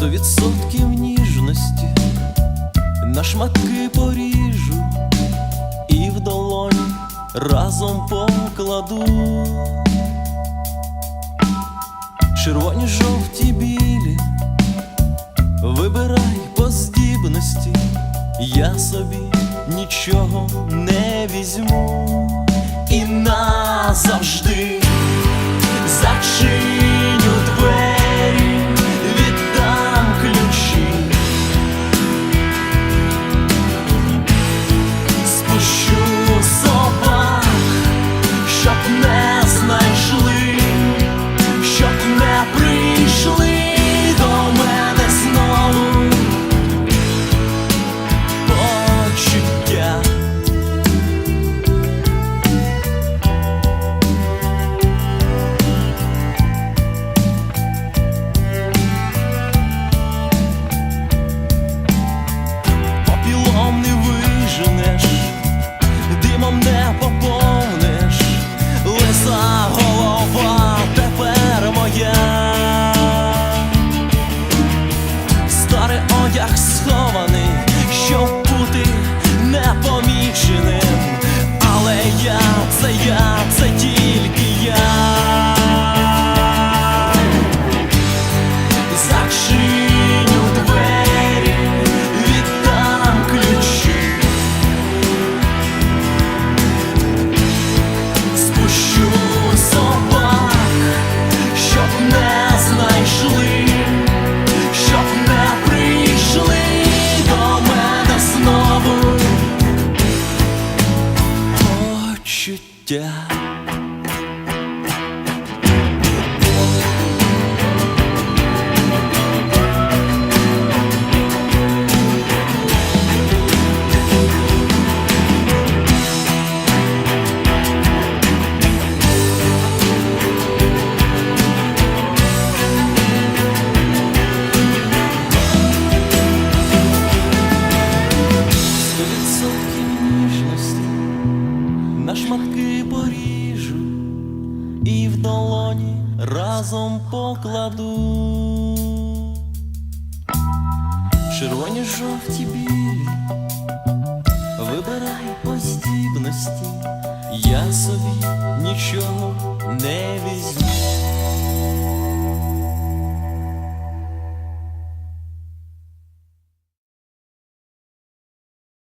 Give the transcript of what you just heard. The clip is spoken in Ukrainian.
сто відсотків ніжності, на шматки поріжу і в долоні разом покладу, червоні жовті білі, вибирай по здібності, я собі нічого не візьму. Yeah. Долоні разом покладу. Червоні, жовті, білі, вибирай по здібності, я собі нічого не візьму.